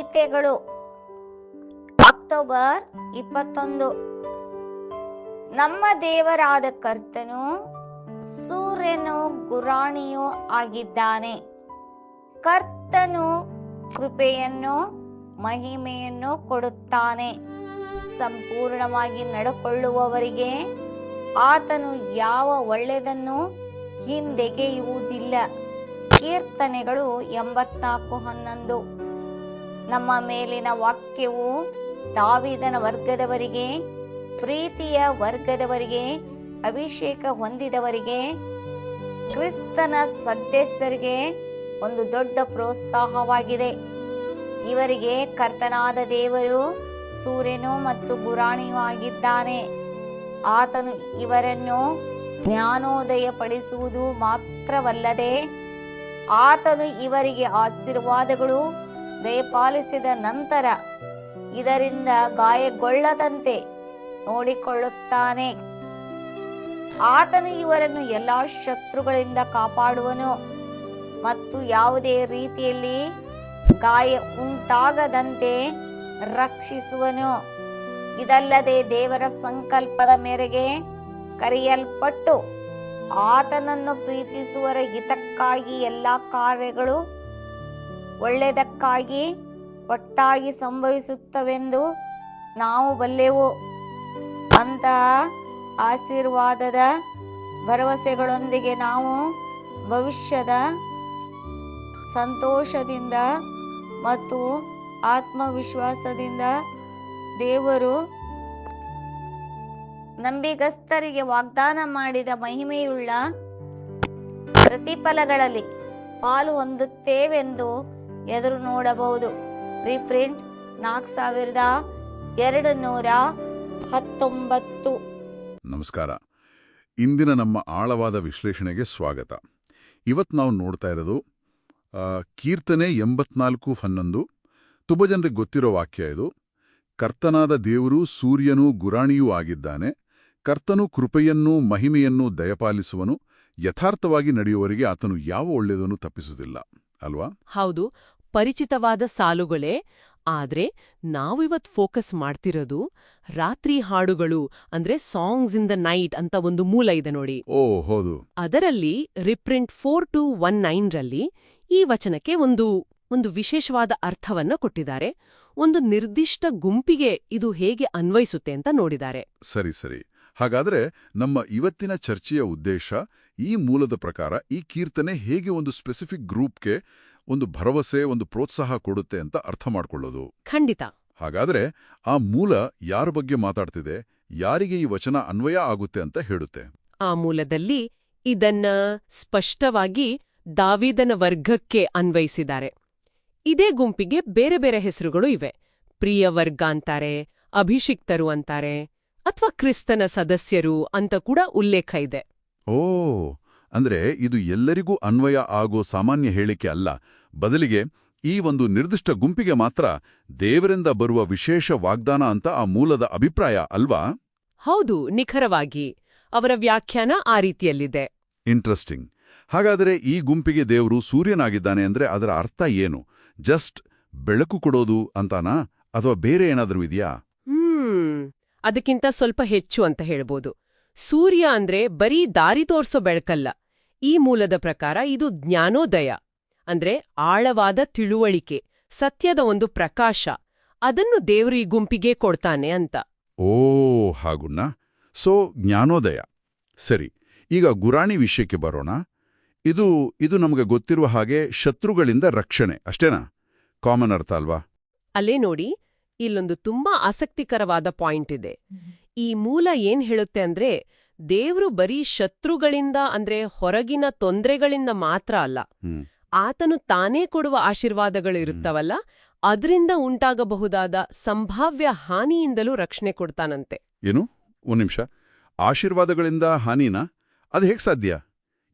ಗೀತೆಗಳು. ಅಕ್ಟೋಬರ್ ಇಪ್ಪತ್ತೊಂದು. ನಮ್ಮ ದೇವರಾದ ಕರ್ತನು ಸೂರ್ಯನು ಗುರಾಣಿಯೂ ಆಗಿದ್ದಾನೆ. ಕರ್ತನು ಕೃಪೆಯನ್ನು, ಮಹಿಮೆಯನ್ನು ಕೊಡುತ್ತಾನೆ. ಸಂಪೂರ್ಣವಾಗಿ ನಡ್ಕೊಳ್ಳುವವರಿಗೆ ಆತನು ಯಾವ ಒಳ್ಳೆಯದನ್ನು ಹಿಂದೆಗೆಯುವುದಿಲ್ಲ. ಕೀರ್ತನೆಗಳು ಎಂಬತ್ನಾಲ್ಕು ಹನ್ನೊಂದು. ನಮ್ಮ ಮೇಲಿನ ವಾಕ್ಯವು ದಾವಿದನ ವರ್ಗದವರಿಗೆ, ಪ್ರೀತಿಯ ವರ್ಗದವರಿಗೆ, ಅಭಿಷೇಕ ಹೊಂದಿದವರಿಗೆ, ಕ್ರಿಸ್ತನ ಸದಸ್ಯರಿಗೆ ಒಂದು ದೊಡ್ಡ ಪ್ರೋತ್ಸಾಹವಾಗಿದೆ. ಇವರಿಗೆ ಕರ್ತನಾದ ದೇವರು ಸೂರ್ಯನು ಮತ್ತು ಗುರಾಣಿಯೂ ಆಗಿದ್ದಾನೆ. ಆತನು ಇವರನ್ನು ಜ್ಞಾನೋದಯ ಪಡಿಸುವುದು ಮಾತ್ರವಲ್ಲದೆ ಆತನು ಇವರಿಗೆ ಆಶೀರ್ವಾದಗಳು ದಯಪಾಲಿಸಿದ ನಂತರ ಇದರಿಂದ ಗಾಯಗೊಳ್ಳದಂತೆ ನೋಡಿಕೊಳ್ಳುತ್ತಾನೆ. ಆತನು ಇವರನ್ನು ಎಲ್ಲಾ ಶತ್ರುಗಳಿಂದ ಕಾಪಾಡುವನು ಮತ್ತು ಯಾವುದೇ ರೀತಿಯಲ್ಲಿ ಗಾಯ ಉಂಟಾಗದಂತೆ ರಕ್ಷಿಸುವನು. ಇದಲ್ಲದೆ ದೇವರ ಸಂಕಲ್ಪದ ಮೇರೆಗೆ ಕರೆಯಲ್ಪಟ್ಟು ಆತನನ್ನು ಪ್ರೀತಿಸುವರ ಹಿತಕ್ಕಾಗಿ ಎಲ್ಲಾ ಕಾರ್ಯಗಳು ಒಳ್ಳೆಯದಕ್ಕಾಗಿ ಒಟ್ಟಾಗಿ ಸಂಭವಿಸುತ್ತವೆಂದು ನಾವು ಬಲ್ಲೆವು. ಅಂತಹ ಆಶೀರ್ವಾದದ ಭರವಸೆಗಳೊಂದಿಗೆ ನಾವು ಭವಿಷ್ಯದ ಸಂತೋಷದಿಂದ ಮತ್ತು ಆತ್ಮವಿಶ್ವಾಸದಿಂದ ದೇವರು ನಂಬಿಗಸ್ತರಿಗೆ ವಾಗ್ದಾನ ಮಾಡಿದ ಮಹಿಮೆಯುಳ್ಳ ಪ್ರತಿಫಲಗಳಲ್ಲಿ ಪಾಲು ಹೊಂದುತ್ತೇವೆಂದು ಎದುರು ನೋಡಬಹುದು. ರೀಪ್ರಿಂಟ್ ನಾಲ್ಕು ಸಾವಿರದ ಎರಡು ನೂರ ಹತ್ತೊಂಬತ್ತು. ನಮಸ್ಕಾರ. ಇಂದಿನ ನಮ್ಮ ಆಳವಾದ ವಿಶ್ಲೇಷಣೆಗೆ ಸ್ವಾಗತ. ಇವತ್ತು ನಾವು ನೋಡ್ತಾ ಇರೋದು ಕೀರ್ತನೆ ಎಂಬತ್ನಾಲ್ಕು ಹನ್ನೊಂದು. ತುಂಬ ಜನರಿಗೆ ಗೊತ್ತಿರೋ ವಾಕ್ಯ ಇದು. ಕರ್ತನಾದ ದೇವರು ಸೂರ್ಯನೂ ಗುರಾಣಿಯೂ ಆಗಿದ್ದಾನೆ. ಕರ್ತನು ಕೃಪೆಯನ್ನೂ ಮಹಿಮೆಯನ್ನೂ ದಯಪಾಲಿಸುವನು. ಯಥಾರ್ಥವಾಗಿ ನಡೆಯುವವರಿಗೆ ಆತನು ಯಾವ ಒಳ್ಳೆಯದನ್ನು ತಪ್ಪಿಸುವುದಿಲ್ಲ. ಅಲ್ವಾ? ಹೌದು. ಪರಿಚಿತವಾದ ಸಾಲುಗಳೇ. ಆದ್ರೆ ನಾವಿವತ್ ಫೋಕಸ್ ಮಾಡ್ತಿರೋದು ರಾತ್ರಿ ಹಾಡುಗಳು ಅಂದ್ರೆ ಸಾಂಗ್ಸ್ ಇನ್ ದ ನೈಟ್ ಅಂತ ಒಂದು ಮೂಲ ಇದೆ ನೋಡಿ. ಓ ಹೌದು. ಅದರಲ್ಲಿ ರಿಪ್ರಿಂಟ್ ಫೋರ್ ಟು ಒನ್ ನೈನ್ರಲ್ಲಿ ಈ ವಚನಕ್ಕೆ ಒಂದು ಒಂದು ವಿಶೇಷವಾದ ಅರ್ಥವನ್ನ ಕೊಟ್ಟಿದ್ದಾರೆ. ಒಂದು ನಿರ್ದಿಷ್ಟ ಗುಂಪಿಗೆ ಇದು ಹೇಗೆ ಅನ್ವಯಿಸುತ್ತೆ ಅಂತ ನೋಡಿದ್ದಾರೆ. ಸರಿ ಸರಿ. ಹಾಗಾದ್ರೆ ನಮ್ಮ ಇವತ್ತಿನ ಚರ್ಚೆಯ ಉದ್ದೇಶ ಈ ಮೂಲದ ಪ್ರಕಾರ ಈ ಕೀರ್ತನೆ ಹೇಗೆ ಒಂದು ಸ್ಪೆಸಿಫಿಕ್ ಗ್ರೂಪ್ಗೆ ಒಂದು ಭರವಸೆ ಒಂದು ಪ್ರೋತ್ಸಾಹ ಕೊಡುತ್ತೆ ಅಂತ ಅರ್ಥ ಮಾಡಿಕೊಳ್ಳೋದು? ಖಂಡಿತ. ಹಾಗಾದ್ರೆ ಆ ಮೂಲ ಯಾರ ಬಗ್ಗೆ ಮಾತಾಡ್ತಿದೆ ಯಾರಿಗೆ ಈ ವಚನ ಅನ್ವಯ ಆಗುತ್ತೆ ಅಂತ ಹೇಳುತ್ತೆ? ಆ ಮೂಲದಲ್ಲಿ ಇದನ್ನ ಸ್ಪಷ್ಟವಾಗಿ ದಾವಿದನ ವರ್ಗಕ್ಕೆ ಅನ್ವಯಿಸಿದ್ದಾರೆ. ಇದೇ ಗುಂಪಿಗೆ ಬೇರೆ ಬೇರೆ ಹೆಸರುಗಳು ಇವೆ. ಪ್ರಿಯ ವರ್ಗ ಅಂತಾರೆ ಅಭಿಷಿಕ್ತರು ಅಂತಾರೆ ಅಥವಾ ಕ್ರಿಸ್ತನ ಸದಸ್ಯರು ಅಂತ ಕೂಡ ಉಲ್ಲೇಖ ಇದೆ. ಓ ಅಂದ್ರೆ ಇದು ಎಲ್ಲರಿಗೂ ಅನ್ವಯ ಆಗೋ ಸಾಮಾನ್ಯ ಹೇಳಿಕೆ ಅಲ್ಲ. ಬದಲಿಗೆ ಈ ಒಂದು ನಿರ್ದಿಷ್ಟ ಗುಂಪಿಗೆ ಮಾತ್ರ ದೇವರಿಂದ ಬರುವ ವಿಶೇಷ ವಾಗ್ದಾನ ಅಂತ ಆ ಮೂಲದ ಅಭಿಪ್ರಾಯ ಅಲ್ವಾ? ಹೌದು ನಿಖರವಾಗಿ. ಅವರ ವ್ಯಾಖ್ಯಾನ ಆ ರೀತಿಯಲ್ಲಿದೆ. ಇಂಟ್ರೆಸ್ಟಿಂಗ್. ಹಾಗಾದರೆ ಈ ಗುಂಪಿಗೆ ದೇವರು ಸೂರ್ಯನಾಗಿದ್ದಾನೆ ಅಂದ್ರೆ ಅದರ ಅರ್ಥ ಏನು? ಜಸ್ಟ್ ಬೆಳಕು ಕೊಡೋದು ಅಂತಾನಾ? ಅಥವಾ ಬೇರೆ ಏನಾದರೂ ಇದೆಯಾ? ಹ್ಮ್. ಅದಕ್ಕಿಂತ ಸ್ವಲ್ಪ ಹೆಚ್ಚು ಅಂತ ಹೇಳ್ಬೋದು. ಸೂರ್ಯ ಅಂದ್ರೆ ಬರೀ ದಾರಿ ತೋರ್ಸೋ ಬೆಳಕಲ್ಲ. ಈ ಮೂಲದ ಪ್ರಕಾರ ಇದು ಜ್ಞಾನೋದಯ. ಅಂದ್ರೆ ಆಳವಾದ ತಿಳುವಳಿಕೆ ಸತ್ಯದ ಒಂದು ಪ್ರಕಾಶ. ಅದನ್ನು ದೇವರು ಈ ಗುಂಪಿಗೆ ಕೊಡ್ತಾನೆ ಅಂತ. ಓ ಹಾಗುಣ್ಣ ಸೊ ಜ್ಞಾನೋದಯ. ಸರಿ ಈಗ ಗುರಾಣಿ ವಿಷಯಕ್ಕೆ ಬರೋಣ. ಇದು ಇದು ನಮಗೆ ಗೊತ್ತಿರುವ ಹಾಗೆ ಶತ್ರುಗಳಿಂದ ರಕ್ಷಣೆ ಅಷ್ಟೇನಾ? ಕಾಮನ್ ಅರ್ಥ ಅಲ್ವಾ? ಅಲ್ಲೇ ನೋಡಿ ಇಲ್ಲೊಂದು ತುಂಬಾ ಆಸಕ್ತಿಕರವಾದ ಪಾಯಿಂಟ್ ಇದೆ. ಈ ಮೂಲ ಏನ್ ಹೇಳುತ್ತೆ ಅಂದ್ರೆ ದೇವ್ರು ಬರೀ ಶತ್ರುಗಳಿಂದ ಅಂದ್ರೆ ಹೊರಗಿನ ತೊಂದರೆಗಳಿಂದ ಮಾತ್ರ ಅಲ್ಲ. ಆತನು ತಾನೇ ಕೊಡುವ ಆಶೀರ್ವಾದಗಳು ಇರುತ್ತವಲ್ಲ ಅದರಿಂದ ಉಂಟಾಗಬಹುದಾದ ಸಂಭಾವ್ಯ ಹಾನಿಯಿಂದಲೂ ರಕ್ಷಣೆ ಕೊಡ್ತಾನಂತೆ. ಏನು? ಒಂದ್ ನಿಮಿಷ. ಆಶೀರ್ವಾದಗಳಿಂದ ಹಾನಿನಾ? ಅದು ಹೇಗೆ ಸಾಧ್ಯ?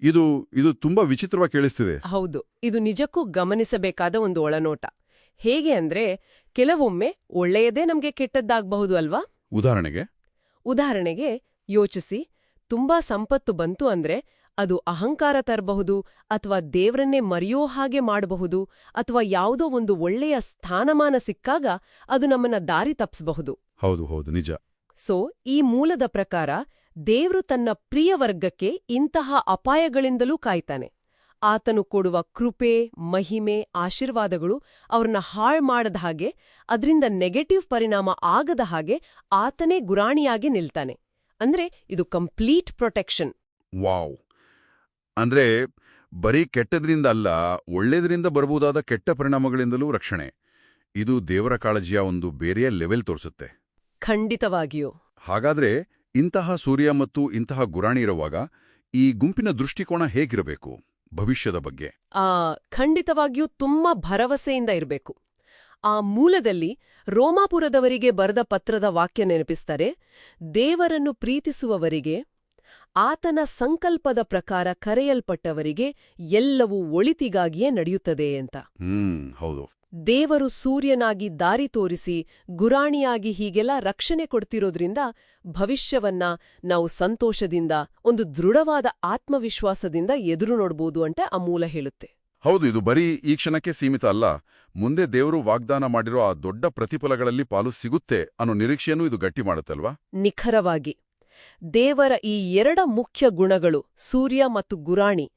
ಇದು ಇದು ತುಂಬಾ ವಿಚಿತ್ರವಾಗಿ ಕೇಳಿಸ್ತಿದೆ. ಹೌದು. ಇದು ನಿಜಕ್ಕೂ ಗಮನಿಸಬೇಕಾದ ಒಂದು ಒಳನೋಟ. ಹೇಗೆ ಅಂದ್ರೆ ಕೆಲವೊಮ್ಮೆ ಒಳ್ಳೆಯದೇ ನಮ್ಗೆ ಕೆಟ್ಟದ್ದಾಗಬಹುದು ಅಲ್ವಾ? ಉದಾಹರಣೆಗೆ? ಉದಾಹರಣೆಗೆ ಯೋಚಿಸಿ. ತುಂಬಾ ಸಂಪತ್ತು ಬಂತು ಅಂದ್ರೆ ಅದು ಅಹಂಕಾರ ತರಬಹುದು ಅಥವಾ ದೇವರನ್ನೇ ಮರೆಯೋ ಹಾಗೆ ಮಾಡಬಹುದು ಅಥವಾ ಯಾವುದೋ ಒಂದು ಒಳ್ಳೆಯ ಸ್ಥಾನಮಾನ ಸಿಕ್ಕಾಗ ಅದು ನಮ್ಮನ್ನ ದಾರಿ ತಪ್ಪಿಸಬಹುದು ಹೌದು ಹೌದು ನಿಜ. ಸೊ ಈ ಮೂಲದ ಪ್ರಕಾರ ದೇವ್ರು ತನ್ನ ಪ್ರಿಯ ವರ್ಗಕ್ಕೆ ಇಂತಹ ಅಪಾಯಗಳಿಂದಲೂ ಕಾಯ್ತಾನೆ. ಆತನು ಕೊಡುವ ಕೃಪೆ ಮಹಿಮೆ ಆಶೀರ್ವಾದಗಳು ಅವ್ರನ್ನ ಹಾಳ್ ಮಾಡದ ಹಾಗೆ ಅದರಿಂದ ನೆಗೆಟಿವ್ ಪರಿಣಾಮ ಆಗದ ಹಾಗೆ ಆತನೇ ಗುರಾಣಿಯಾಗಿ ನಿಲ್ತಾನೆ. ಅಂದ್ರೆ ಇದು ಕಂಪ್ಲೀಟ್ ಪ್ರೊಟೆಕ್ಷನ್ ವಾವ್. ಅಂದ್ರೆ ಬರೀ ಕೆಟ್ಟದ್ರಿಂದ ಅಲ್ಲ ಒಳ್ಳೇದ್ರಿಂದ ಬರಬಹುದಾದ ಕೆಟ್ಟ ಪರಿಣಾಮಗಳಿಂದಲೂ ರಕ್ಷಣೆ. ಇದು ದೇವರ ಕಾಳಜಿಯ ಒಂದು ಬೇರೆಯ ಲೆವೆಲ್ ತೋರಿಸುತ್ತೆ. ಖಂಡಿತವಾಗಿಯೂ. ಹಾಗಾದ್ರೆ ಇಂತಹ ಸೂರ್ಯ ಮತ್ತು ಇಂತಹ ಗುರಾಣಿ ಇರುವಾಗ ಈ ಗುಂಪಿನ ದೃಷ್ಟಿಕೋನ ಹೇಗಿರಬೇಕು? ಭವಿಷ್ಯದ ಬಗ್ಗೆ. ಆ ಖಂಡಿತವಾಗಿಯೂ ತುಂಬಾ ಭರವಸೆಯಿಂದ ಇರಬೇಕು. ಆ ಮೂಲದಲ್ಲಿ ರೋಮಾಪುರದವರಿಗೆ ಬರೆದ ಪತ್ರದ ವಾಕ್ಯ ನೆನಪಿಸ್ತಾರೆ ದೇವರನ್ನು ಪ್ರೀತಿಸುವವರಿಗೆ ಆತನ ಸಂಕಲ್ಪದ ಪ್ರಕಾರ ಕರೆಯಲ್ಪಟ್ಟವರಿಗೆ ಎಲ್ಲವೂ ಒಳಿತಿಗಾಗಿಯೇ ನಡೆಯುತ್ತದೆ ಅಂತ. ಹ್ಮ್ ಹೌದು. ದೇವರು ಸೂರ್ಯನಾಗಿ ದಾರಿ ತೋರಿಸಿ ಗುರಾಣಿಯಾಗಿ ಹೀಗೆಲ್ಲ ರಕ್ಷಣೆ ಕೊಡ್ತಿರೋದ್ರಿಂದ ಭವಿಷ್ಯವನ್ನ ನಾವು ಸಂತೋಷದಿಂದ ಒಂದು ದೃಢವಾದ ಆತ್ಮವಿಶ್ವಾಸದಿಂದ ಎದುರು ನೋಡಬಹುದು ಅಂತ ಆ ಮೂಲ ಹೇಳುತ್ತೆ. ಹೌದು ಇದು ಬರೀ ಈ ಕ್ಷಣಕ್ಕೆ ಸೀಮಿತ ಅಲ್ಲ. ಮುಂದೆ ದೇವರು ವಾಗ್ದಾನ ಮಾಡಿರೋ ಆ ದೊಡ್ಡ ಪ್ರತಿಫಲಗಳಲ್ಲಿ ಪಾಲು ಸಿಗುತ್ತೆ ಅನ್ನೋ ನಿರೀಕ್ಷೆಯನ್ನು ಇದು ಗಟ್ಟಿ ಮಾಡುತ್ತಲ್ವಾ? ನಿಖರವಾಗಿ. ದೇವರ ಈ ಎರಡ ಮುಖ್ಯ ಗುಣಗಳು ಸೂರ್ಯ ಮತ್ತು ಗುರಾಣಿ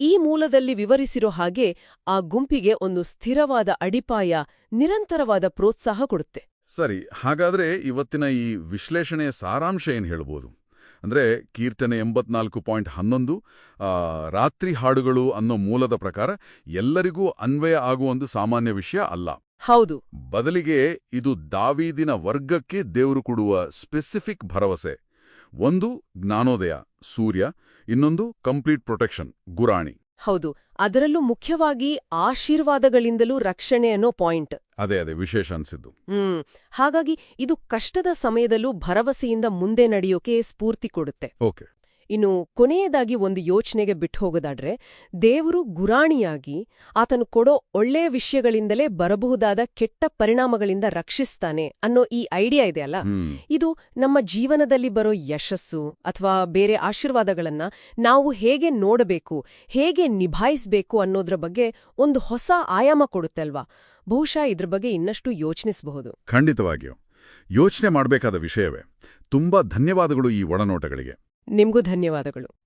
ಈ ಮೂಲದಲ್ಲಿ ವಿವರಿಸಿರೋ ಹಾಗೆ ಆ ಗುಂಪಿಗೆ ಒಂದು ಸ್ಥಿರವಾದ ಅಡಿಪಾಯ ನಿರಂತರವಾದ ಪ್ರೋತ್ಸಾಹ ಕೊಡುತ್ತೆ. ಸರಿ ಹಾಗಾದ್ರೆ ಇವತ್ತಿನ ಈ ವಿಶ್ಲೇಷಣೆಯ ಸಾರಾಂಶ ಏನು ಹೇಳ್ಬೋದು? ಅಂದ್ರೆ ಕೀರ್ತನೆ ಎಂಬತ್ನಾಲ್ಕು ಪಾಯಿಂಟ್ ಹನ್ನೊಂದು ರಾತ್ರಿ ಹಾಡುಗಳು ಅನ್ನೋ ಮೂಲದ ಪ್ರಕಾರ ಎಲ್ಲರಿಗೂ ಅನ್ವಯ ಆಗುವ ಒಂದು ಸಾಮಾನ್ಯ ವಿಷಯ ಅಲ್ಲ. ಹೌದು. ಬದಲಿಗೆ ಇದು ದಾವೀದಿನ ವರ್ಗಕ್ಕೆ ದೇವರು ಕೊಡುವ ಸ್ಪೆಸಿಫಿಕ್ ಭರವಸೆ. ಒಂದು ಜ್ಞಾನೋದಯ ಸೂರ್ಯ ಇನ್ನೊಂದು ಕಂಪ್ಲೀಟ್ ಪ್ರೊಟೆಕ್ಷನ್ ಗುರಾಣಿ. ಹೌದು ಅದರಲ್ಲೂ ಮುಖ್ಯವಾಗಿ ಆಶೀರ್ವಾದಗಳಿಂದಲೂ ರಕ್ಷಣೆ ಅನ್ನೋ ಪಾಯಿಂಟ್. ಅದೇ ಅದೇ ವಿಶೇಷ ಅನ್ಸಿದ್ದು. ಹ್ಮ್ ಹಾಗಾಗಿ ಇದು ಕಷ್ಟದ ಸಮಯದಲ್ಲೂ ಭರವಸೆಯಿಂದ ಮುಂದೆ ನಡೆಯೋಕೆ ಸ್ಫೂರ್ತಿ ಕೊಡುತ್ತೆ. ಓಕೆ. ಇನ್ನು ಕೊನೆಯದಾಗಿ ಒಂದು ಯೋಚನೆಗೆ ಬಿಟ್ಟು ಹೋಗೋದಾದ್ರೆ ದೇವರು ಗುರಾಣಿಯಾಗಿ ಆತನು ಕೊಡೋ ಒಳ್ಳೆಯ ವಿಷಯಗಳಿಂದಲೇ ಬರಬಹುದಾದ ಕೆಟ್ಟ ಪರಿಣಾಮಗಳಿಂದ ರಕ್ಷಿಸ್ತಾನೆ ಅನ್ನೋ ಈ ಐಡಿಯಾ ಇದೆಯಲ್ಲ ಇದು ನಮ್ಮ ಜೀವನದಲ್ಲಿ ಬರೋ ಯಶಸ್ಸು ಅಥವಾ ಬೇರೆ ಆಶೀರ್ವಾದಗಳನ್ನ ನಾವು ಹೇಗೆ ನೋಡಬೇಕು ಹೇಗೆ ನಿಭಾಯಿಸಬೇಕು ಅನ್ನೋದ್ರ ಬಗ್ಗೆ ಒಂದು ಹೊಸ ಆಯಾಮ ಕೊಡುತ್ತೆ ಅಲ್ವಾ? ಬಹುಶಃ ಇದ್ರ ಬಗ್ಗೆ ಇನ್ನಷ್ಟು ಯೋಚಿಸಬಹುದು ಖಂಡಿತವಾಗಿಯೂ. ಯೋಚನೆ ಮಾಡಬೇಕಾದ ವಿಷಯವೇ. ತುಂಬಾ ಧನ್ಯವಾದಗಳು ಈ ಒಳನೋಟಗಳಿಗೆ ನಿಮ್ಗೂ ಧನ್ಯವಾದಗಳು.